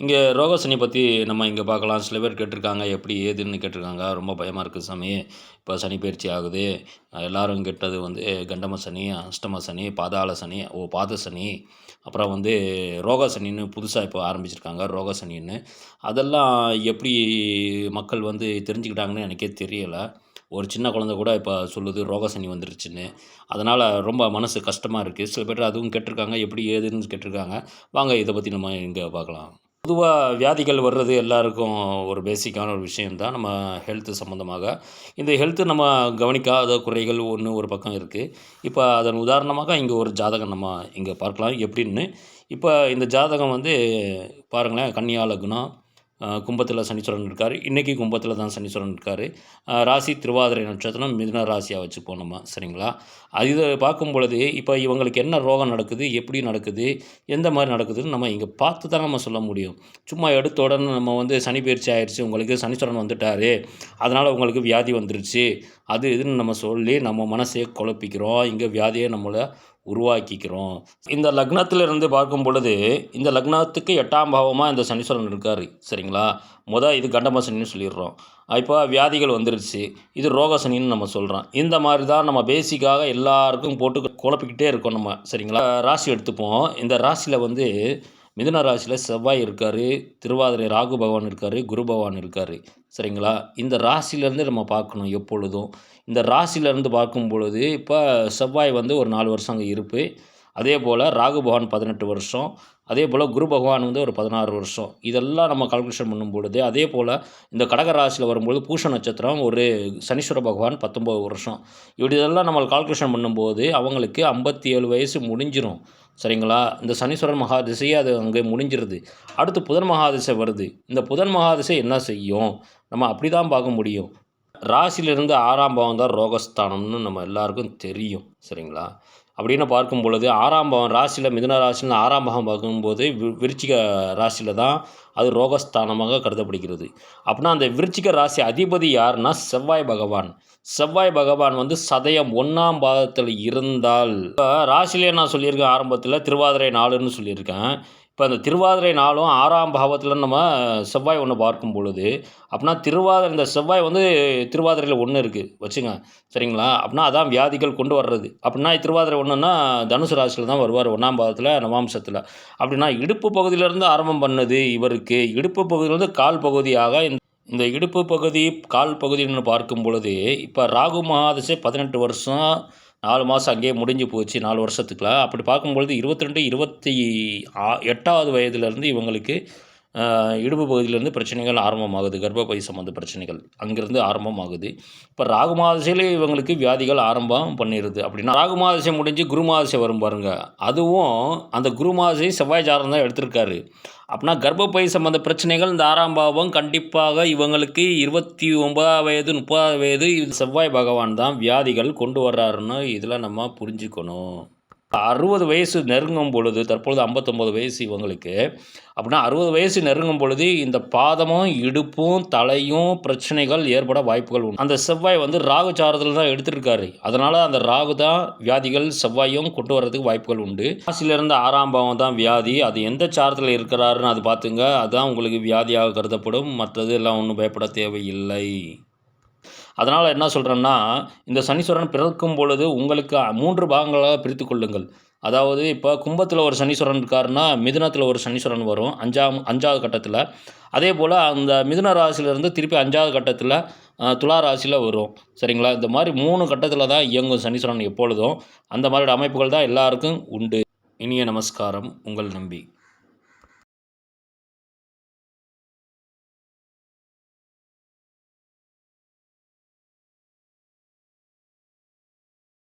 இங்கே ரோகசனி பற்றி நம்ம இங்கே பார்க்கலாம். சில பேர் கேட்டிருக்காங்க எப்படி ஏதுன்னு கேட்டிருக்காங்க. ரொம்ப பயமாக இருக்குது சாமி. இப்போ சனி பயிற்சி ஆகுது. எல்லாரும் கெட்டது வந்து கண்டம சனி அஷ்டம சனி பாதாள சனி ஓ பாத சனி. அப்புறம் வந்து ரோக சனின்னு புதுசாக இப்போ ஆரம்பிச்சிருக்காங்க ரோக சனின்னு அதெல்லாம் எப்படி மக்கள் வந்து தெரிஞ்சுக்கிட்டாங்கன்னு எனக்கே தெரியலை. ஒரு சின்ன குழந்தை கூட இப்போ சொல்லுது ரோகசனி வந்துருச்சுன்னு. அதனால் ரொம்ப மனசு கஷ்டமாக இருக்குது சில பேர் அதுவும் கேட்டிருக்காங்க எப்படி ஏதுன்னு கேட்டிருக்காங்க. வாங்க இதை பற்றி நம்ம இங்கே பார்க்கலாம். பொதுவாக வியாதிகள் வர்றது எல்லாருக்கும் ஒரு பேசிக்கான ஒரு விஷயந்தான் நம்ம ஹெல்த்து சம்மந்தமாக இந்த ஹெல்த்து நம்ம கவனிக்காத குறைகள் ஒன்று ஒரு பக்கம் இருக்குது இப்போ அதன் உதாரணமாக இங்கே ஒரு ஜாதகம் நம்ம இங்கே பார்க்கலாம். எப்படின்னு இப்போ இந்த ஜாதகம் வந்து பாருங்களேன் கன்னியா லக்னம் கும்பத்தில் சனீஸ்வரன் இருக்கார். இன்றைக்கி கும்பத்தில் தான் சனீஸ்வரன் இருக்கார். ராசி திருவாதிரை நட்சத்திரம் மிதுன ராசியாக வச்சுப்போம் நம்ம சரிங்களா? அது இதை பார்க்கும் பொழுது இப்போ இவங்களுக்கு என்ன ரோகம் நடக்குது எப்படி நடக்குது எந்த மாதிரி நடக்குதுன்னு நம்ம இங்கே பார்த்து தான் நம்ம சொல்ல முடியும். சும்மா எடுத்த உடனே நம்ம வந்து சனி பயிற்சி ஆயிடுச்சு உங்களுக்கு சனீஸ்வரன் வந்துட்டார் அதனால் உங்களுக்கு வியாதி வந்துருச்சு அது இதுன்னு நம்ம சொல்லி நம்ம மனசே குழப்பிக்கிறோம். இங்கே வியாதியை நம்மளை உருவாக்கிக்கிறோம். இந்த லக்னத்திலிருந்து பார்க்கும் பொழுது இந்த லக்னத்துக்கு எட்டாம் பாவமாக இந்த சனீஸ்வரன் இருக்கார் சரிங்களா? மொதல் இது கண்டமசனின்னு சொல்லிடுறோம். இப்போ வியாதிகள் வந்துருச்சு. இது ரோகசனின்னு நம்ம சொல்கிறோம் இந்த மாதிரி தான் நம்ம பேசிக்காக எல்லாருக்கும் போட்டு குழப்பிக்கிட்டே இருக்கோம் நம்ம சரிங்களா? ராசி எடுத்துப்போம். இந்த ராசியில் வந்து மிதுன ராசியில் செவ்வாய் இருக்கார் திருவாதிரை ராகு பகவான் இருக்கார் குரு பகவான் இருக்கார். சரிங்களா? இந்த ராசியிலேருந்து நம்ம பார்க்கணும் எப்பொழுதும். இந்த ராசியிலேருந்து பார்க்கும் பொழுது இப்போ செவ்வாய் வந்து ஒரு நாலு வருஷம் அங்கே இருப்பு. அதே போல் ராகு பகவான் பதினெட்டு வருஷம். அதே போல் குரு பகவான் வந்து ஒரு பதினாறு வருஷம். இதெல்லாம் நம்ம கால்குலேஷன் பண்ணும் பொழுது அதே போல் இந்த கடக ராசியில் வரும்பொழுது பூஷ நட்சத்திரம் ஒரு சனீஸ்வர பகவான் பத்தொம்பது வருஷம். இப்படி இதெல்லாம் நம்ம கால்குலேஷன் பண்ணும்போது அவங்களுக்கு ஐம்பத்தி ஏழு வயசு முடிஞ்சிடும் சரிங்களா? இந்த சனீஸ்வரன் மகாதிசையே அது அங்கே முடிஞ்சிருது. அடுத்து புதன் மகாதிசை வருது. இந்த புதன் மகாதிசை என்ன செய்யும்? நம்ம அப்படி தான் பார்க்க முடியும். ராசியிலிருந்து ஆறாம் பாவம் தான் ரோகஸ்தானம்னு நம்ம எல்லாருக்கும் தெரியும். சரிங்களா? அப்படின்னு பார்க்கும் பொழுது ஆறாம் பாவம் ராசியில் மிதுன ராசியில் ஆறாம் பாவம் பார்க்கும்போது விருச்சிக ராசியில் தான் அது ரோகஸ்தானமாக கருதப்படுகிறது. அப்படின்னா அந்த விருச்சிக ராசி அதிபதி யாருன்னா செவ்வாய் பகவான். செவ்வாய் பகவான் வந்து சதயம் ஒன்றாம் பாதத்தில் இருந்தால் இப்போ ராசிலே நான் சொல்லியிருக்கேன் ஆரம்பத்தில் திருவாதிரை நாளுன்னு சொல்லியிருக்கேன். இப்போ அந்த திருவாதிரை நாளும் ஆறாம் பாவத்தில் நம்ம செவ்வாய் ஒன்று பார்க்கும் பொழுது அப்படின்னா திருவாதிரை இந்த செவ்வாய் வந்து திருவாதிரையில் ஒன்று இருக்குது வச்சுங்க சரிங்களா? அப்படின்னா அதான் வியாதிகள் கொண்டு வர்றது. அப்படின்னா திருவாதிரை ஒன்றுன்னா தனுசு ராசியில் தான் வருவார் ஒன்றாம் பாவத்தில் நவாம்சத்தில் அப்படின்னா இடுப்பு பகுதியிலேருந்து ஆரம்பம் பண்ணுது இவருக்கு. இடுப்பு பகுதியிலேருந்து கால் பகுதியாக இந்த இந்த இடுப்பு பகுதி கால் பகுதின்னு பார்க்கும் பொழுது இப்போ ராகு மகாதசை பதினெட்டு வருஷம் நாலு மாதம் அங்கேயே முடிஞ்சு போச்சு நாலு வருஷத்துக்குலாம் அப்படி பார்க்கும்பொழுது இருபத்தி ரெண்டு இருபத்தி எட்டாவது வயதுலேருந்து இவங்களுக்கு இடுப்பு பகுதியிலேருந்து பிரச்சனைகள் ஆரம்பமாகுது. கர்ப்பப்பை சம்மந்த பிரச்சனைகள் அங்கேருந்து ஆரம்பமாகுது. இப்போ ராகு மாதசையில் இவங்களுக்கு வியாதிகள் ஆரம்பம் பண்ணிடுது அப்படின்னா ராகு மாதசை முடிஞ்சு குரு மாதசை வரும் பாருங்கள் அதுவும் அந்த குரு மாதசை செவ்வாய் ஜாரம் தான் எடுத்திருக்காரு. அப்படின்னா கர்ப்பப்பை சம்மந்த பிரச்சனைகள் இந்த ஆறாம் பாவம் கண்டிப்பாக இவங்களுக்கு இருபத்தி ஒன்பதாம் வயது முப்பதாவது வயது இது செவ்வாய் பகவான் தான் வியாதிகள் கொண்டு வர்றாருன்னு இதெல்லாம் நம்ம புரிஞ்சுக்கணும். அறுபது வயசு நெருங்கும் பொழுது தற்பொழுது ஐம்பத்தொம்போது வயசு இவங்களுக்கு. அப்படின்னா அறுபது வயசு நெருங்கும் பொழுது இந்த பாதமும் இடுப்பும் தலையும் பிரச்சனைகள் ஏற்பட வாய்ப்புகள் உண்டு. அந்த செவ்வாய் வந்து ராகு சாரத்தில் தான் எடுத்துருக்காரு. அதனால் அந்த ராகு தான் வியாதிகள் செவ்வாயும் கொண்டு வர்றதுக்கு வாய்ப்புகள் உண்டு. ராசிலிருந்து ஆறாம் பாவம் தான் வியாதி. அது எந்த சாரத்தில் இருக்கிறாருன்னு அது பார்த்துங்க. அதுதான் உங்களுக்கு வியாதியாக கருதப்படும். மற்றது எல்லாம் ஒன்றும் பயப்பட தேவையில்லை. அதனால் என்ன சொல்கிறேன்னா இந்த சனீஸ்வரன் பிறக்கும் பொழுது உங்களுக்கு மூன்று பாகங்களாக பிரித்து கொள்ளுங்கள். அதாவது இப்போ கும்பத்தில் ஒரு சனீஸ்வரன் இருக்காருன்னா மிதுனத்தில் ஒரு சனீஸ்வரன் வரும் அஞ்சாம் அஞ்சாவது கட்டத்தில். அதே போல் அந்த மிதுன ராசியிலேருந்து திருப்பி அஞ்சாவது கட்டத்தில் துலா ராசியில் வரும். சரிங்களா? இந்த மாதிரி மூணு கட்டத்தில் தான் இயங்கும் சனீஸ்வரன் எப்பொழுதும். அந்த மாதிரி அமைப்புகள் தான் எல்லாருக்கும் உண்டு. இனிய நமஸ்காரம். உங்கள் நம்பி.